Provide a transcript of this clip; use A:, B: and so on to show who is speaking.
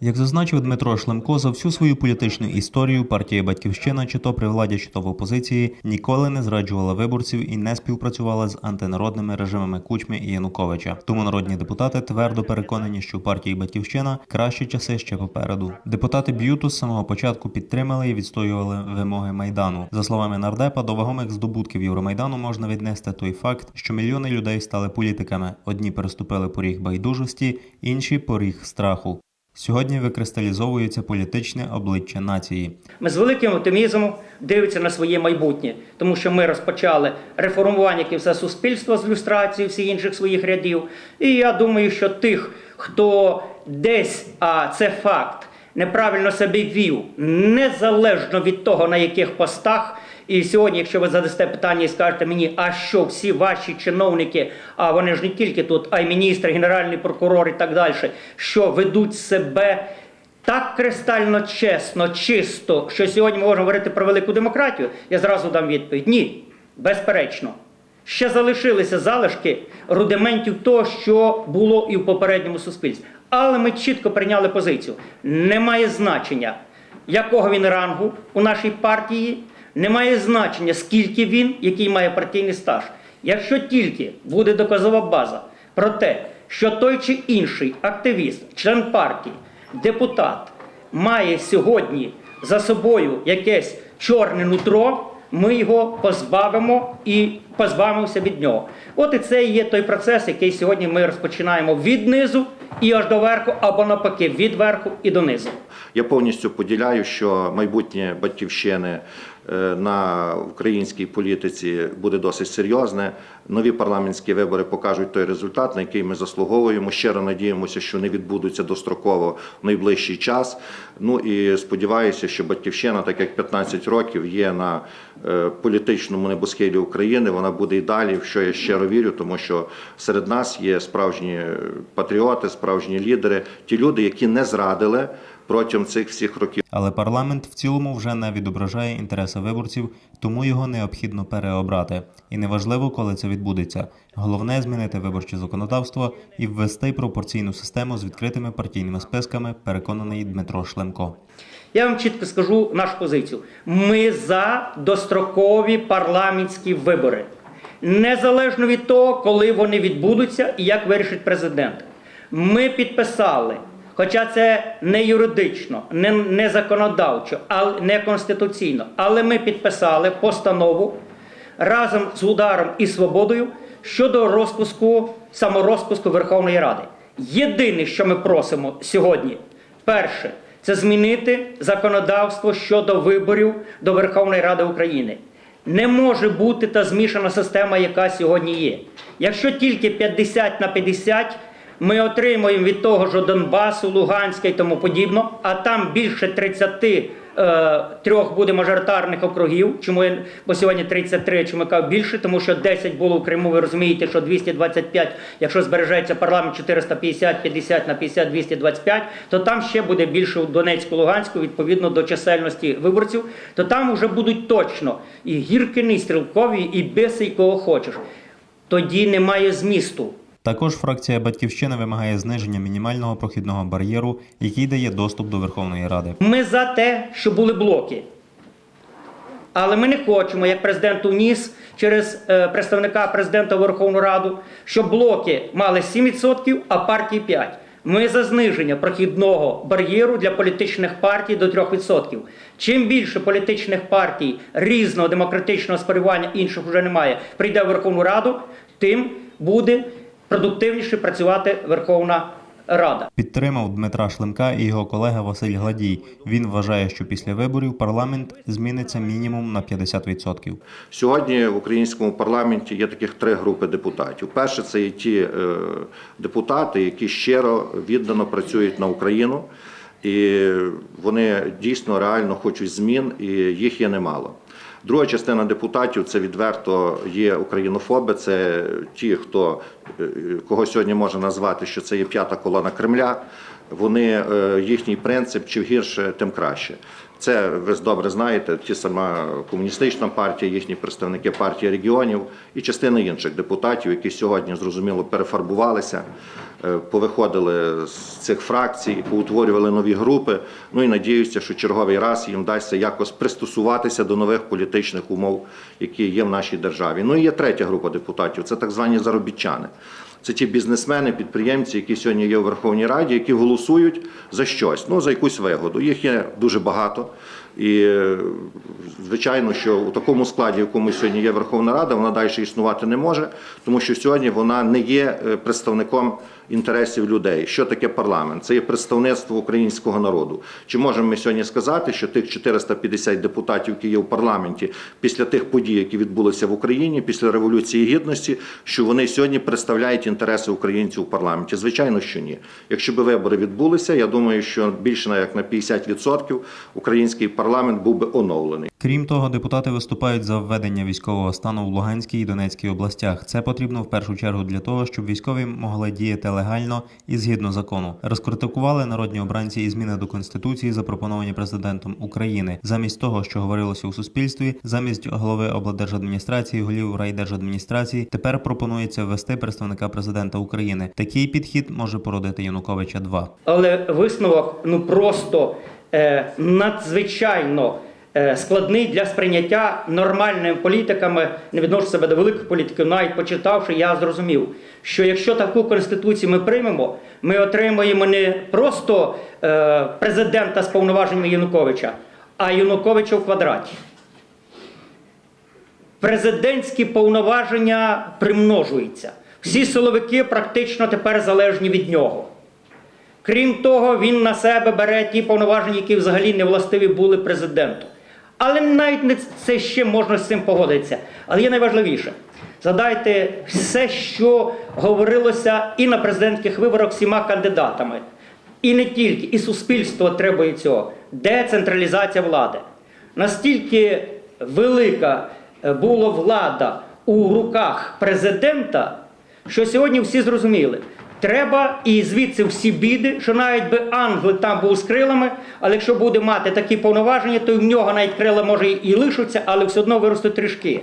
A: Як зазначив Дмитро Шлемко, за всю свою політичну історію партія Батьківщина, чи то при владі, чи то в опозиції, ніколи не зраджувала виборців і не співпрацювала з антинародними режимами Кучми і Януковича. Тому народні депутати твердо переконані, що у партії Батьківщина кращі часи ще попереду. Депутати Б'юту з самого початку підтримали і відстоювали вимоги майдану. За словами нардепа, до вагомих здобутків Євромайдану можна віднести той факт, що мільйони людей стали політиками. Одні переступили поріг байдужості, інші поріг страху. Сьогодні викристалізовується політичне обличчя нації.
B: Ми з великим оптимізмом дивимося на своє майбутнє, тому що ми розпочали реформування як і все суспільство з люстрації всіх інших своїх рядів. І я думаю, що тих, хто десь, а це факт, неправильно себе вів, незалежно від того, на яких постах. І сьогодні, якщо ви задасте питання і скажете мені, а що всі ваші чиновники, а вони ж не тільки тут, а й міністр, генеральний прокурор і так далі, що ведуть себе так кристально чесно, чисто, що сьогодні ми можемо говорити про велику демократію, я зразу дам відповідь. Ні, безперечно. Ще залишилися залишки рудиментів того, що було і в попередньому суспільстві. Але ми чітко прийняли позицію. Немає значення, якого він рангу у нашій партії, немає значення, скільки він, який має партійний стаж. Якщо тільки буде доказова база про те, що той чи інший активіст, член партії, депутат має сьогодні за собою якесь чорне нутро, ми його позбавимо і позбавимося від нього. От і це є той процес, який сьогодні ми розпочинаємо від низу і аж до верху, або навпаки, від верху і до низу.
C: Я повністю поділяю, що майбутнє батьківщини на українській політиці буде досить серйозне. Нові парламентські вибори покажуть той результат, на який ми заслуговуємо. Щиро надіємося, що не відбудуться достроково в найближчий час. Ну і сподіваюся, що батьківщина, так як 15 років, є на е, політичному небосхилі України. Вона буде і далі, в що я щиро вірю, тому що серед нас є справжні патріоти, справжні лідери, ті люди, які не зрадили протягом цих всіх років.
A: Але парламент в цілому вже не відображає інтереси виборців, тому його необхідно переобрати. І неважливо, коли це відбудеться. Головне змінити виборче законодавство і ввести пропорційну систему з відкритими партійними списками, переконаний Дмитро Шлемко.
B: Я вам чітко скажу нашу позицію. Ми за дострокові парламентські вибори. Незалежно від того, коли вони відбудуться і як вирішить президент. Ми підписали, хоча це не юридично, не, не законодавчо, але не конституційно, але ми підписали постанову разом з ударом і свободою щодо розпуску саморозпуску Верховної Ради. Єдине, що ми просимо сьогодні, перше, це змінити законодавство щодо виборів до Верховної Ради України. Не може бути та змішана система, яка сьогодні є. Якщо тільки 50 на 50, ми отримуємо від того ж Донбасу, Луганська і тому подібно, а там більше 33 е, буде мажоритарних округів. Чому я, бо сьогодні 33, чому я кажу більше, тому що 10 було в Криму. Ви розумієте, що 225, якщо збережеться парламент 450, 50 на 50, 225, то там ще буде більше у Донецьку, Луганську, відповідно до чисельності виборців, то там вже будуть точно і Гіркини, і Стрілкові, і Биси, і кого хочеш. Тоді немає змісту.
A: Також фракція Батьківщина вимагає зниження мінімального прохідного бар'єру, який дає доступ до Верховної Ради.
B: Ми за те, щоб були блоки. Але ми не хочемо, як президент уніс через е, представника президента Верховну Раду, щоб блоки мали 7%, а партії 5%. Ми за зниження прохідного бар'єру для політичних партій до 3%. Чим більше політичних партій різного демократичного спорювання, інших вже немає, прийде в Верховну Раду, тим буде продуктивніше працювати Верховна Рада.
A: Підтримав Дмитра Шлемка і його колега Василь Гладій. Він вважає, що після виборів парламент зміниться мінімум на 50%.
C: Сьогодні в українському парламенті є таких три групи депутатів. Перше, це є ті е, депутати, які щиро віддано працюють на Україну, і вони дійсно реально хочуть змін, і їх є немало. Друга частина депутатів це відверто є українофоби. Це ті, хто е, кого сьогодні можна назвати, що це є п'ята колона Кремля. вони е, їхній принцип чим гірше, тим краще. Це ви добре знаєте. Ті сама комуністична партія, їхні представники партії регіонів і частина інших депутатів, які сьогодні зрозуміло перефарбувалися, е, повиходили з цих фракцій, поутворювали нові групи. Ну і надіюся, що черговий раз їм вдасться якось пристосуватися до нових політичних умов, які є в нашій державі. Ну і є третя група депутатів це так звані заробітчани. Це ті бізнесмени, підприємці, які сьогодні є у Верховній Раді, які голосують за щось, ну за якусь вигоду. Їх є дуже багато. І е, звичайно, що у такому складі, в якому сьогодні є Верховна Рада, вона далі існувати не може, тому що сьогодні вона не є е, представником інтересів людей. Що таке парламент? Це є представництво українського народу. Чи можемо ми сьогодні сказати, що тих 450 депутатів, які є в парламенті, після тих подій, які відбулися в Україні, після революції гідності, що вони сьогодні представляють інтереси українців у парламенті? Звичайно, що ні. Якщо б вибори відбулися, я думаю, що більше як на 50% український парламент був би оновлений.
A: Крім того, депутати виступають за введення військового стану в Луганській і Донецькій областях. Це потрібно в першу чергу для того, щоб військові могли діяти легально і згідно закону. Розкритикували народні обранці і зміни до конституції, запропоновані президентом України. Замість того, що говорилося у суспільстві, замість голови облдержадміністрації, голів райдержадміністрації, тепер пропонується ввести представника президента України. Такий підхід може породити Януковича 2
B: Але висновок ну просто е, надзвичайно складний для сприйняття нормальними політиками. Не відношу себе до великих політиків, навіть почитавши, я зрозумів, що якщо таку конституцію ми приймемо, ми отримаємо не просто е, президента з повноваженнями Януковича, а Януковича в квадраті. Президентські повноваження примножуються. Всі силовики практично тепер залежні від нього. Крім того, він на себе бере ті повноваження, які взагалі не властиві були президенту. Але навіть не це ще можна з цим погодитися. Але є найважливіше. Згадайте все, що говорилося і на президентських виборах всіма кандидатами. І не тільки, і суспільство требує цього. Децентралізація влади. Настільки велика е, була влада у руках президента, що сьогодні всі зрозуміли. Треба і звідси всі біди, що навіть би англи там був з крилами, але якщо буде мати такі повноваження, то в нього навіть крила може і лишаться, але все одно виростуть трішки.